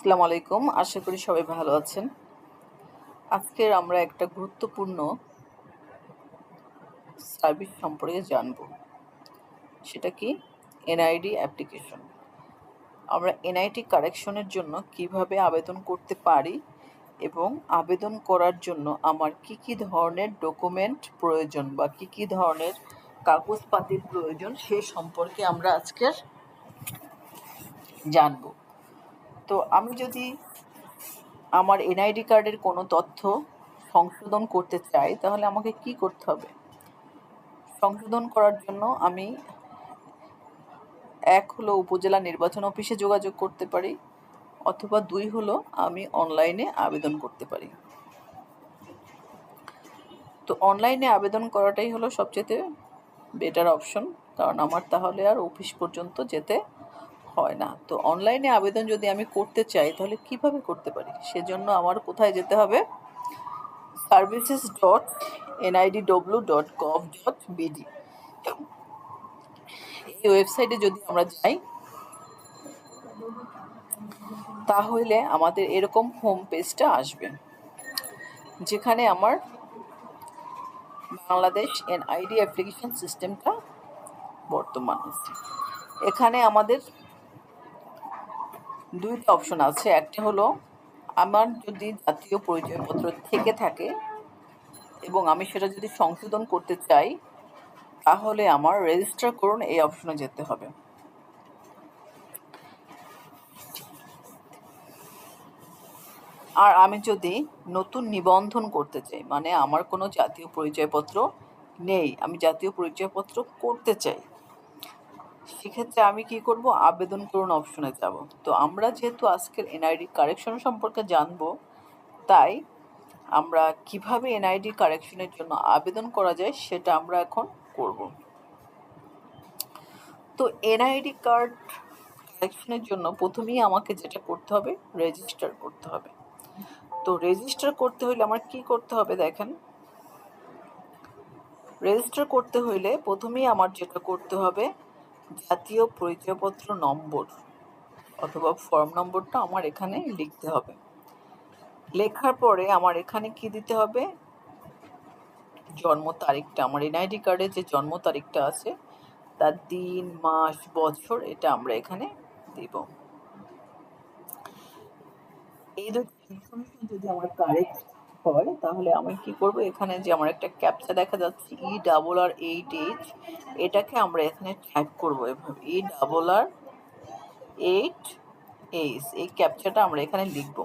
আসসালামু আলাইকুম। আশা করি সবাই ভালো আছেন। আজকের আমরা একটা গুরুত্বপূর্ণ সার্ভিস সম্পর্কে জানব। সেটা কি? NID application. আমরা এনআইটি কারেকশনের জন্য কীভাবে আবেদন করতে পারি এবং আবেদন করার জন্য আমার কি কি ধরনের ডকুমেন্ট প্রয়োজন বা কি কি ধরনের কাগজপাতির প্রয়োজন সে সম্পর্কে আমরা আজকের জানব। তো আমি যদি আমার এনআইডি কার্ডের কোনো তথ্য সংশোধন করতে চাই, তাহলে আমাকে কি করতে হবে? সংশোধন করার জন্য আমি এক হলো উপজেলা নির্বাচন অফিসে যোগাযোগ করতে পারি, অথবা দুই হলো আমি অনলাইনে আবেদন করতে পারি। তো অনলাইনে আবেদন করাটাই হলো সবচেয়ে বেটার অপশন কারণ আমার তাহলে আর অফিস পর্যন্ত যেতে হয় না। তো অনলাইনে আবেদন যদি আমি করতে চাই, তাহলে কীভাবে করতে পারি? সেজন্য আমার কোথায় যেতে হবে? Services dot NID W dot gov dot BD এই ওয়েবসাইটে যদি আমরা যাই, তাহলে আমাদের এরকম হোম পেজটা আসবে। যেখানে আমার বাংলাদেশ এনআইডি অ্যাপ্লিকেশন সিস্টেমটা বর্তমান আছে। এখানে আমাদের দুইটা অপশন আছে। একটা হলো, আমার যদি জাতীয় পরিচয়পত্র থেকে থাকে এবং আমি সেটা যদি সংশোধন করতে চাই, তাহলে আমার রেজিস্টার করুন, এই অপশনে যেতে হবে। আর আমি যদি নতুন নিবন্ধন করতে চাই মানে আমার কোনো জাতীয় পরিচয়পত্র নেই, আমি জাতীয় পরিচয়পত্র করতে চাই সেক্ষেত্রে আমি কি করব? আবেদন করুন অপশনে যাব। তো আমরা যেহেতু আজকের এনআইডি কারেকশন সম্পর্কে জানব, তাই আমরা কীভাবে এনআইডি কারেকশনের জন্য আবেদন করা যায় সেটা আমরা এখন করব। তো এনআইডি কার্ড কারেকশনের জন্য প্রথমেই আমাকে যেটা করতে হবে রেজিস্টার করতে হবে। তো রেজিস্টার করতে হলে আমার কি করতে হবে দেখেন? রেজিস্টার করতে হইলে প্রথমেই আমার যেটা করতে হবে জাতীয় পরিচয়পত্র নম্বর অথবা ফর্ম নম্বরটা আমার এখানে লিখতে হবে। লেখার পরে আমার এখানে কি দিতে হবে? জন্ম তারিখটা, আমার এনআইডি কার্ডে যে জন্ম তারিখটা আছে, তার দিন, মাস, বছর এটা আমরা এখানে দিব। এই দুটো ইনফরমেশন যদি আমার কারেক্ট হয়, তাহলে আমি কি করব? এখানে যে আমার একটা ক্যাপচা দেখা যাচ্ছে E double R eight H এটাকে আমরা এখানে টাইপ করব এভাবে। E double R eight H এই ক্যাপচাটা আমরা এখানে লিখব।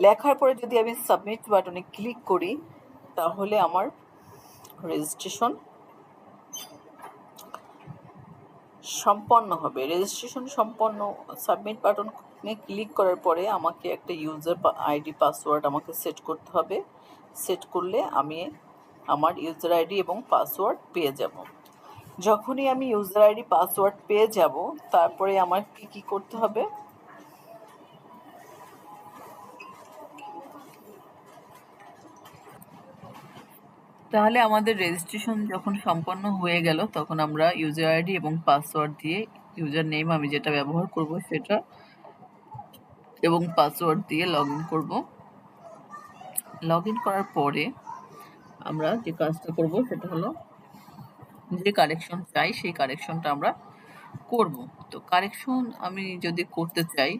লেখার পরে যদি আমি সাবমিট বাটনে ক্লিক করি, তাহলে আমার রেজিস্ট্রেশন সম্পন্ন হবে। রেজিস্ট্রেশন সম্পন্ন সাবমিট বাটনে ক্লিক করার পরে আমাকে একটা ইউজার আইডি পাসওয়ার্ড আমাকে সেট করতে হবে। সেট করলে আমি আমার ইউজার আইডি এবং পাসওয়ার্ড পেয়ে যাব। যখনই আমি ইউজার আইডি পাসওয়ার্ড পেয়ে যাব, তারপরে আমার কি কি করতে হবে? তাহলে আমাদের রেজিস্ট্রেশন যখন সম্পন্ন হয়ে গেল, তখন আমরা ইউজার আইডি এবং পাসওয়ার্ড দিয়ে ইউজার নেম আমি যেটা ব্যবহার করব সেটা এবং পাসওয়ার্ড দিয়ে লগ ইন করব। লগ ইন করার পরে আমরা যে কাজটা করব সেটা হলো যে কারেকশন চাই সেই কারেকশনটা আমরা করব। তো কারেকশন আমি যদি করতে চাই,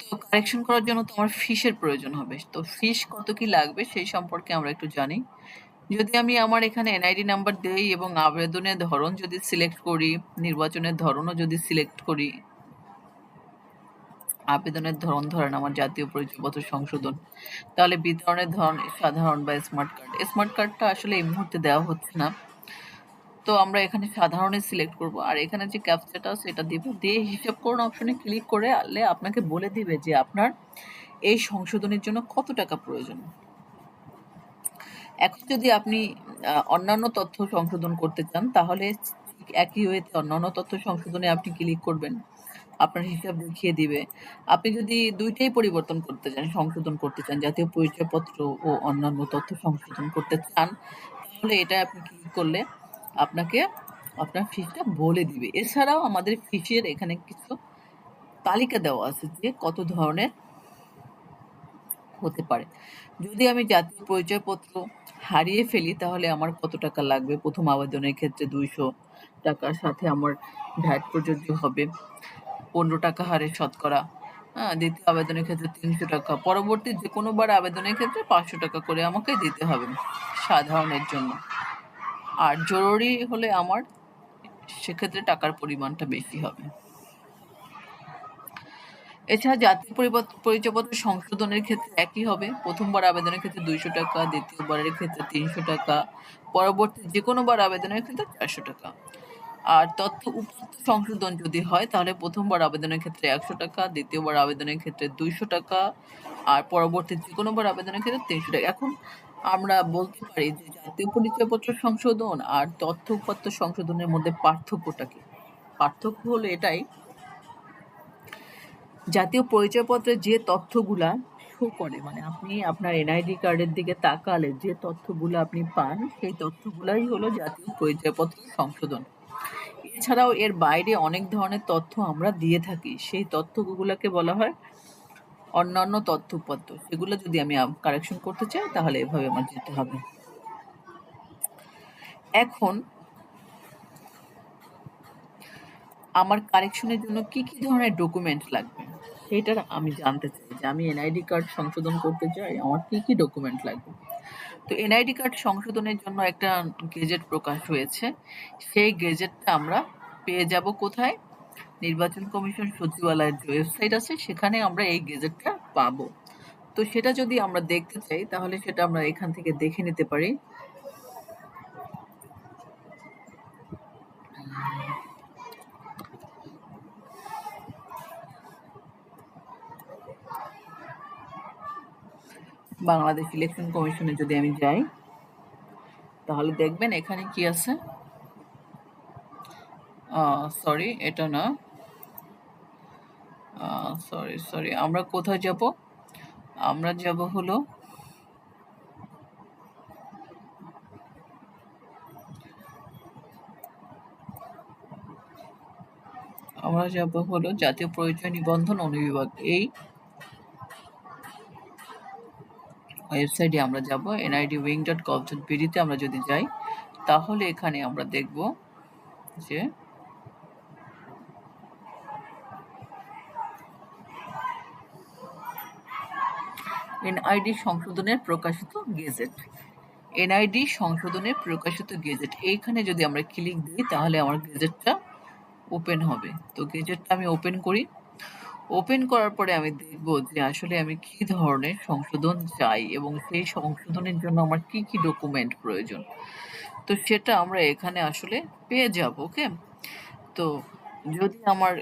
তো কারেকশন করার জন্য তো আমার ফিসের প্রয়োজন হবে। তো ফিস কত কি লাগবে সেই সম্পর্কে আমরা একটু জানি। যদি আমি আমার এখানে এনআইডি নাম্বার দেই এবং আবেদনের ধরন যদি সিলেক্ট করি, নির্বাচনের ধরনও যদি সিলেক্ট করি আবেদনের ধরন ধরেন আমার জাতীয় পরিচয়পত্র সংশোধন। তাহলে বিতরণের ধরন, সাধারণ বা স্মার্ট কার্ড স্মার্ট কার্ডটা আসলে এই মুহূর্তে দেওয়া হচ্ছে না। তো আমরা এখানে সাধারণে সিলেক্ট করব। আর এখানে যে ক্যাপচাটা সেটা দিব। দিয়ে হিসাব করুন অপশনে ক্লিক করে আলে আপনাকে বলে দিবে যে আপনার এই সংশোধনের জন্য কত টাকা প্রয়োজন। এখন যদি আপনি অন্যান্য তথ্য সংশোধন করতে চান, তাহলে একই ওয়েতে অন্যান্য তথ্য সংশোধনে আপনি ক্লিক করবেন। আপনার হিসাব দেখিয়ে দিবে। আপনি যদি দুইটাই পরিবর্তন করতে চান, সংশোধন করতে চান, জাতীয় পরিচয়পত্র ও অন্যান্য তথ্য সংশোধন করতে চান, তাহলে এটা আপনি ক্লিক করলে? আপনাকে আপনার ফিসটা বলে দিবে। এছাড়াও আমাদের ফিসের এখানে কিছু তালিকা দেওয়া আছে যে কত ধরনের হতে পারে। যদি আমি জাতীয় পরিচয়পত্র হারিয়ে ফেলি, তাহলে আমার কত টাকা লাগবে? প্রথম আবেদনের ক্ষেত্রে দুইশো টাকার সাথে আমার ভ্যাট প্রযোজ্য হবে। পনেরো টাকা হারে শতকরা। হ্যাঁ দ্বিতীয় আবেদনের ক্ষেত্রে তিনশো টাকা। পরবর্তী যে কোনো বার আবেদনের ক্ষেত্রে পাঁচশো টাকা করে আমাকে দিতে হবে সাধারণের জন্য। আর জরুরি হলে আমার সেক্ষেত্রে টাকার পরিমাণটা বেশি হবে। এছাড়া জাতীয় পরিচয়পত্র সংশোধনের ক্ষেত্রে একই হবে। প্রথমবার আবেদনের ক্ষেত্রে দুইশো টাকা, দ্বিতীয়বারের ক্ষেত্রে তিনশো টাকা, পরবর্তী যে কোনো বার আবেদনের ক্ষেত্রে চারশো টাকা। আর তথ্য সংশোধন যদি হয়, তাহলে প্রথমবার আবেদনের ক্ষেত্রে একশো টাকা, দ্বিতীয়বার আবেদনের ক্ষেত্রে দুইশো টাকা, আর পরবর্তী যে কোনোবার আবেদনের ক্ষেত্রে তিনশো টাকা। এখন আমরা বলতে পারি যে জাতীয় পরিচয়পত্র সংশোধন আর তথ্য উপাত্ত সংশোধনের মধ্যে পার্থক্যটা কি? পার্থক্য হলো এটাই, জাতীয় পরিচয়পত্রে যে তথ্যগুলা শো করে মানে আপনি আপনার এনআইডি কার্ডের দিকে তাকালে যে তথ্যগুলো আপনি পান, সেই তথ্যগুলাই হলো জাতীয় পরিচয়পত্র সংশোধন। এছাড়াও এর বাইরে অনেক ধরনের তথ্য আমরা দিয়ে থাকি। সেই তথ্যগুলোকে বলা হয় অন্যান্য তথ্যপত্র। সেগুলো যদি আমি কারেকশন করতে চাই, তাহলে এভাবে আমার যেতে হবে। এখন আমার কারেকশনের জন্য কি কি ধরনের ডকুমেন্ট লাগবে? সেটার আমি জানতে চাই যে আমি এনআইডি কার্ড সংশোধন করতে চাই, আমার কি কি ডকুমেন্ট লাগবে? তো এনআইডি কার্ড সংশোধনের জন্য একটা গেজেট প্রকাশ হয়েছে। সেই গেজেটটা আমরা পেয়ে যাব কোথায়? নির্বাচন কমিশন সচিবালয়ের যে ওয়েবসাইট আছে, সেখানে আমরা এই গেজেটটা পাবো। তো সেটা যদি আমরা দেখতে চাই, তাহলে সেটা আমরা এখান থেকে দেখে নিতে পারি। বাংলাদেশ ইলেকশন কমিশনে যদি আমি যাই, তাহলে দেখবেন এখানে কি আছে? সরি এটা না। সরি সরি আমরা কোথায় যাব? আমরা যাব হলো আমরা যাব হলো জাতীয় পরিচয় নিবন্ধন অনুবিভাগ এই ওয়েবসাইটে আমরা যাব NID wing dot gov dot বিডিতে আমরা যদি যাই, তাহলে এখানে আমরা দেখব যে এনআইডি সংশোধনের প্রকাশিত গেজেট। এনআইডি সংশোধনের প্রকাশিত গেজেট। এইখানে যদি আমরা ক্লিক দিই, তাহলে আমার গেজেটটা ওপেন হবে। তো গেজেটটা আমি ওপেন করি। ওপেন করার পরে আমি দেখব যে আসলে আমি কি ধরনের সংশোধন চাই এবং সেই সংশোধনের জন্য আমার কি কি ডকুমেন্ট প্রয়োজন। তো সেটা আমরা এখানে আসলে পেয়ে যাব ওকে তো যদি আমার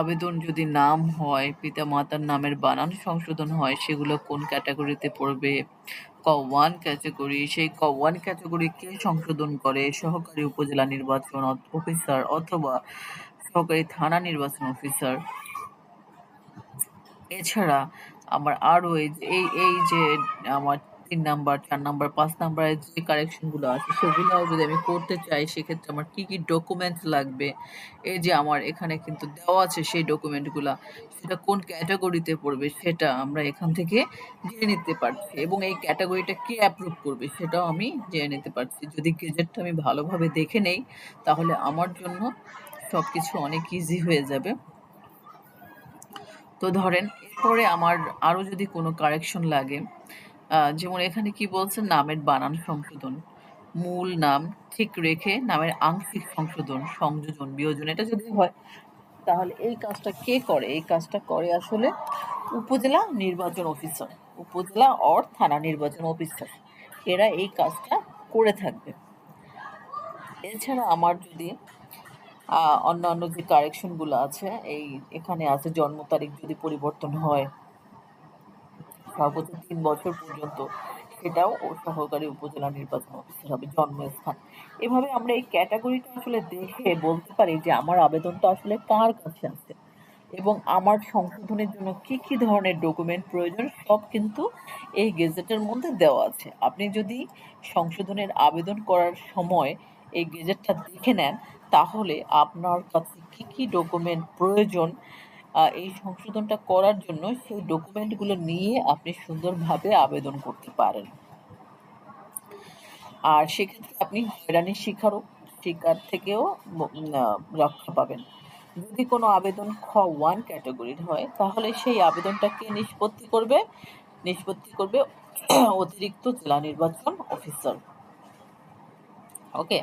আবেদন যদি নাম হয় পিতা মাতার নামের বানান সংশোধন হয়, সেগুলো কোন ক্যাটাগরিতে পড়বে? ক ওয়ান ক্যাটাগরি সেই ক ওয়ান ক্যাটাগরি কে সংশোধন করে? সহকারী উপজেলা নির্বাচন অফিসার অথবা সহকারী থানা নির্বাচন অফিসার। এছাড়া আমার আরও এই এই যে আমার তিন নাম্বার, চার নাম্বার, পাঁচ নাম্বারের যে কারেকশনগুলো আছে সেগুলো যদি আমি করতে চাই, সেক্ষেত্রে আমার কি কি ডকুমেন্ট লাগবে? এই যে আমার এখানে কিন্তু দেওয়া আছে সেই ডকুমেন্টগুলো, সেটা কোন ক্যাটাগরিতে পড়বে সেটা আমরা এখান থেকে জেনে নিতে পারছি। এবং এই ক্যাটাগরিটা কে অ্যাপ্রুভ করবে সেটাও আমি জেনে নিতে পারছি। যদি গেজেটটা আমি ভালোভাবে দেখে নেই, তাহলে আমার জন্য সব কিছু অনেক ইজি হয়ে যাবে। তো ধরেন, এরপরে আমার আরও যদি কোনো কারেকশন লাগে যেমন এখানে কি বলছে নামের বানান সংশোধন। মূল নাম ঠিক রেখে নামের আংশিক সংশোধন, সংযোজন, বিয়োজন, এটা যদি হয়, তাহলে এই কাজটা কে করে? এই কাজটা করে আসলে উপজেলা নির্বাচন অফিসার উপজেলা অর থানা নির্বাচন অফিসার এরা এই কাজটা করে থাকবে। এছাড়া আমার যদি অন্যান্য যে কারেকশনগুলো আছে, এই এখানে আছে জন্ম তারিখ যদি পরিবর্তন হয়, সর্বোচ্চ তিন বছর পর্যন্ত, সেটাও সহকারী উপজেলা নির্বাচন অফিসার হবে, জন্মস্থান। এভাবে আমরা এই ক্যাটাগরিটা আসলে দেখে বলতে পারি যে আমার আবেদনটা আসলে কার কাছে আছে? এবং আমার সংশোধনের জন্য কি কি ধরনের ডকুমেন্ট প্রয়োজন, সব কিন্তু এই গেজেটের মধ্যে দেওয়া আছে। আপনি যদি সংশোধনের আবেদন করার সময় এই গেজেটটা দেখে নেন, তাহলে আপনার কাছে কী কী ডকুমেন্ট প্রয়োজন এই সংশোধনটা করার জন্য সেই ডকুমেন্টগুলো নিয়ে আপনি সুন্দরভাবে আবেদন করতে পারেন। আর সেক্ষেত্রে আপনি হয়রানির শিকারও, শিকার থেকেও রক্ষা পাবেন। যদি কোনো আবেদন খ ওয়ান ক্যাটাগরির হয়, তাহলে সেই আবেদনটাকে নিষ্পত্তি করবে? নিষ্পত্তি করবে অতিরিক্ত জেলা নির্বাচন অফিসার। ওকে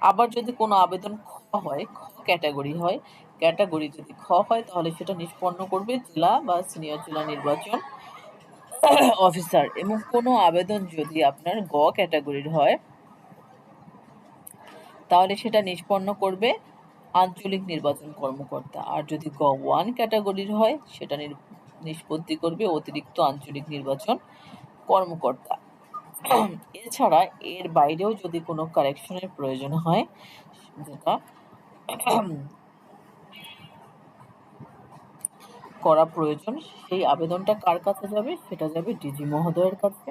আবার যদি কোনো আবেদন খ হয়, খ ক্যাটাগরি হয় ক্যাটাগরি যদি খ হয়, তাহলে সেটা নিষ্পন্ন করবে জেলা বা সিনিয়র জেলা নির্বাচন অফিসার এবং কোনো আবেদন যদি আপনার গ ক্যাটাগরির হয়, তাহলে সেটা নিষ্পন্ন করবে আঞ্চলিক নির্বাচন কর্মকর্তা। আর যদি গ ওয়ান ক্যাটাগরির হয়, সেটা নিষ্পত্তি করবে অতিরিক্ত আঞ্চলিক নির্বাচন কর্মকর্তা। এছাড়া এর বাইরেও যদি কোনো কারেকশনের প্রয়োজন হয় যেটা করা প্রয়োজন। সেই আবেদনটা কার কাছে যাবে? সেটা যাবে ডিজি মহোদয়ের কাছে।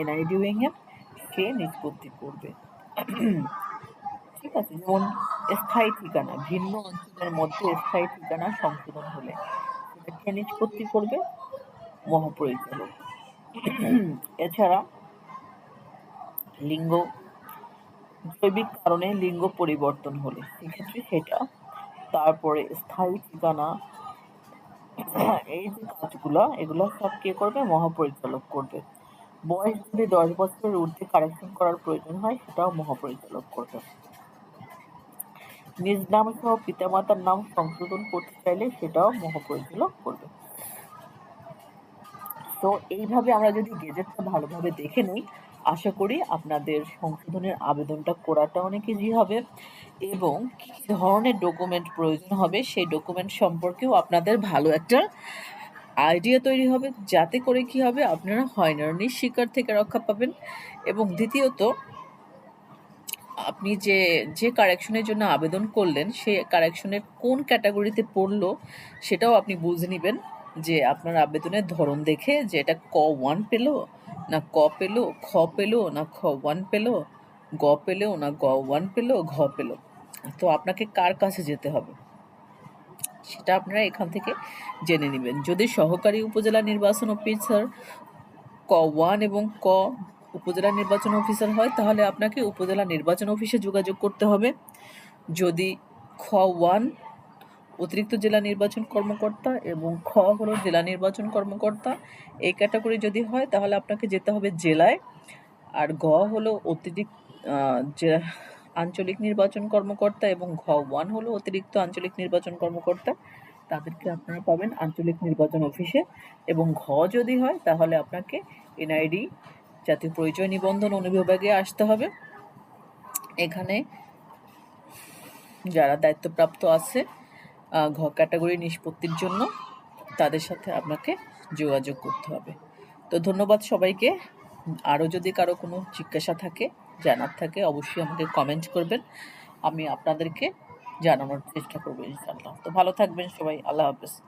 এনআইডি উইং এর সে নিষ্পত্তি করবে। ঠিক আছে, যেমন স্থায়ী ঠিকানা, ভিন্ন অঞ্চলের মধ্যে স্থায়ী ঠিকানা সংশোধন হলে সেটা কে নিষ্পত্তি করবে? মহাপরিচালক। এছাড়া লিঙ্গ, জৈবিক কারণে লিঙ্গ পরিবর্তন হলে সেক্ষেত্রে সেটা, তারপরে স্থায়ী ঠিকানা, এই যে কাজগুলো, এগুলো সব কে করবে? মহাপরিচালক করবে। বয়স যদি দশ বছরের ঊর্ধ্বে কারেকশন করার প্রয়োজন হয়, সেটাও মহাপরিচালক করবে। নিজ নাম সহ পিতামাতার নাম সংশোধন করতে চাইলে সেটাও মহাপরিচালক করবে। তো এইভাবে আমরা যদি গেজেটটা ভালোভাবে দেখে নিই, আশা করি আপনাদের সংশোধনের আবেদনটা করাটা অনেক ইজি হবে এবং কী ধরনের ডকুমেন্ট প্রয়োজন হবে সেই ডকুমেন্ট সম্পর্কেও আপনাদের ভালো একটা আইডিয়া তৈরি হবে। যাতে করে কি হবে, আপনারা হয়রানির শিকার থেকে রক্ষা পাবেন এবং দ্বিতীয়ত, আপনি যে যে কারেকশনের জন্য আবেদন করলেন সেই কারেকশনের কোন ক্যাটাগরিতে পড়ল, সেটাও আপনি বুঝে নেবেন। যে আপনার আবেদনের ধরন দেখে যে এটা ক ওয়ান পেল, না ক পেল, খ পেল, না খ ওয়ান পেল, গ পেল, না গ ওয়ান পেল, ঘ পেল। তো আপনাকে কার কাছে যেতে হবে? সেটা আপনারা এখান থেকে জেনে নেবেন। যদি সহকারী উপজেলা নির্বাচন অফিসার ক ওয়ান এবং ক উপজেলা নির্বাচন অফিসার হয়, তাহলে আপনাকে উপজেলা নির্বাচন অফিসে যোগাযোগ করতে হবে। যদি খ ওয়ান অতিরিক্ত জেলা নির্বাচন কর্মকর্তা এবং খ হলো জেলা নির্বাচন কর্মকর্তা। এই ক্যাটাগরি যদি হয়, তাহলে আপনাকে যেতে হবে জেলায়। আর ঘ হলো অতিরিক্ত আঞ্চলিক নির্বাচন কর্মকর্তা এবং ঘ ওয়ান হলো অতিরিক্ত আঞ্চলিক নির্বাচন কর্মকর্তা। তাদেরকে আপনারা পাবেন আঞ্চলিক নির্বাচন অফিসে। এবং ঘ যদি হয়, তাহলে আপনাকে এনআইডি, জাতীয় পরিচয় নিবন্ধন অনুবিভাগে আসতে হবে। এখানে যারা দায়িত্বপ্রাপ্ত আছে ঘ ক্যাটাগরি নিষ্পত্তির জন্য তাদের সাথে আপনাকে যোগাযোগ করতে হবে। তো ধন্যবাদ সবাইকে। আরও যদি কারও কোনো জিজ্ঞাসা থাকে, জানার থাকে, অবশ্যই আমাকে কমেন্ট করবেন। আমি আপনাদেরকে জানানোর চেষ্টা করব ইনশাআল্লাহ। তো ভালো থাকবেন সবাই। আল্লাহ হাফেজ।